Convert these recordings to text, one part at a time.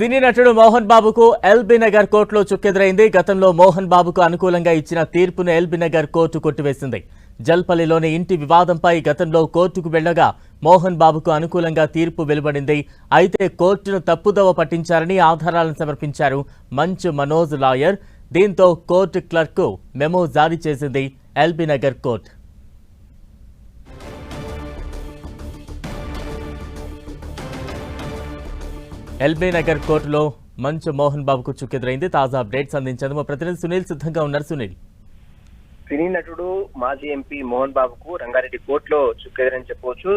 సినీ నటుడు మోహన్ బాబుకు ఎల్బీ నగర్ కోర్టులో చుక్కెదురైంది. గతంలో మోహన్ బాబుకు అనుకూలంగా ఇచ్చిన తీర్పును ఎల్బీ నగర్ కోర్టు కొట్టివేసింది. జల్పల్లిలోని ఇంటి వివాదంపై గతంలో కోర్టుకు వెళ్ళగా మోహన్ బాబుకు అనుకూలంగా తీర్పు వెలువడింది. అయితే కోర్టును తప్పుదవ పట్టించారని ఆధారాలను సమర్పించారు మంచు మనోజ్ లాయర్. దీంతో కోర్టు క్లర్క్ మెమో జారీ చేసింది LB Nagar court. LB Nagar కోర్టులో మంచు మోహన్ బాబుకు చుక్కెదురైంది. తాజా అప్డేట్స్ అందించేందుకు మా ప్రతినిధి సునీల్ సిద్ధంగా ఉన్నారు. సునీల్. సినీ నటుడు మాజీ ఎంపీ మోహన్ బాబుకు రంగారెడ్డి కోర్టులో చుక్కెదురని చెప్పవచ్చు.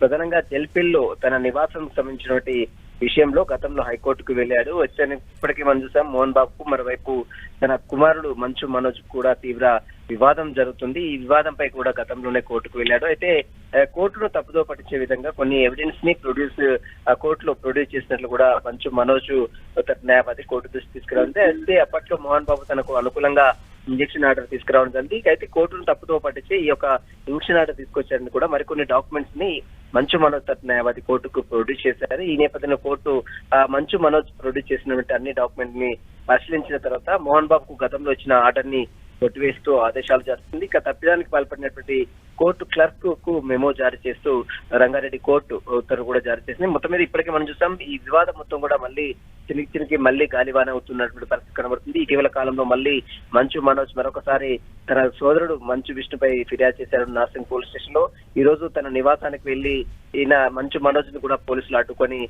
ప్రధానంగా జల్పిల్లో తన నివాసం సంబంధించినటువంటి విషయంలో గతంలో హైకోర్టుకు వెళ్ళాడు. వచ్చాను. ఇప్పటికీ మనం చూసాం మోహన్ బాబుకు మరోవైపు తన కుమారుడు మంచు మనోజ్ కూడా తీవ్ర వివాదం జరుగుతుంది. ఈ వివాదంపై కూడా గతంలోనే కోర్టుకు వెళ్ళాడు. అయితే కోర్టును తప్పుదో పట్టించే విధంగా కొన్ని ఎవిడెన్స్ని ప్రొడ్యూస్ కోర్టులో ప్రొడ్యూస్ చేసినట్లు కూడా మంచు మనోజ్ తన న్యాయవాది కోర్టు దృష్టి తీసుకురావాలి అయితే అప్పట్లో మోహన్ బాబు తనకు అనుకూలంగా ఇంజక్షన్ ఆర్డర్ తీసుకురావడం జరిగింది. అయితే కోర్టును తప్పుతో పట్టించి ఈ యొక్క ఇంజక్షన్ ఆర్డర్ తీసుకొచ్చారని కూడా మరికొన్ని డాక్యుమెంట్స్ని మంచు మనోజ్ తరఫు న్యాయవాది కోర్టుకు ప్రొడ్యూస్ చేశారు. ఈ నేపథ్యంలో కోర్టు మంచు మనోజ్ ప్రొడ్యూస్ చేసినటువంటి అన్ని డాక్యుమెంట్ని పరిశీలించిన తర్వాత మోహన్ బాబుకు గతంలో ఇచ్చిన ఆర్డర్ని కొట్టివేస్తూ ఆదేశాలు చేస్తుంది ఇక తప్పిదానికి పాల్పడినటువంటి కోర్టు క్లర్క్కు మెమో జారీ చేస్తూ రంగారెడ్డి కోర్టు ఉత్తర్వు కూడా జారీ చేసింది. మొత్తం మీద ఇప్పటికే మనం చూస్తాం ఈ వివాదం మొత్తం కూడా మళ్ళీ చినికి చినికి మళ్ళీ గాలివాన అవుతున్నటువంటి పరిస్థితి కనబడుతుంది. ఇటీవల కాలంలో మళ్ళీ మంచు మనోజ్ మరొకసారి తన సోదరుడు మంచు విష్ణుపై ఫిర్యాదు చేశారు నార్సింగ్ పోలీస్ స్టేషన్లో ఈ రోజు తన నివాసానికి వెళ్ళి ఈయన మంచు మనోజ్ని కూడా పోలీసులు అడ్డుకొని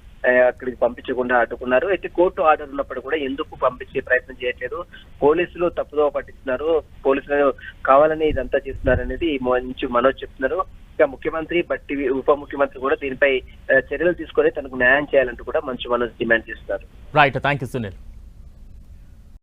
అక్కడికి పంపించకుండా అడ్డుకున్నారు. అయితే కోర్టు ఆర్డర్ ఉన్నప్పుడు కూడా ఎందుకు పంపించే ప్రయత్నం చేయట్లేదు? పోలీసులు తప్పుదోవ పట్టిస్తున్నారు. పోలీసులు కావాలని ఇదంతా చేస్తున్నారు అనేది మంచు మనోజ్ చెప్తున్నారు. ఇక ముఖ్యమంత్రి బట్టి ఉప ముఖ్యమంత్రి కూడా దీనిపై చర్యలు తీసుకొని తనకు న్యాయం చేయాలంటూ కూడా మంచు మనోజ్ డిమాండ్ చేస్తున్నారు. Right thank you Sunil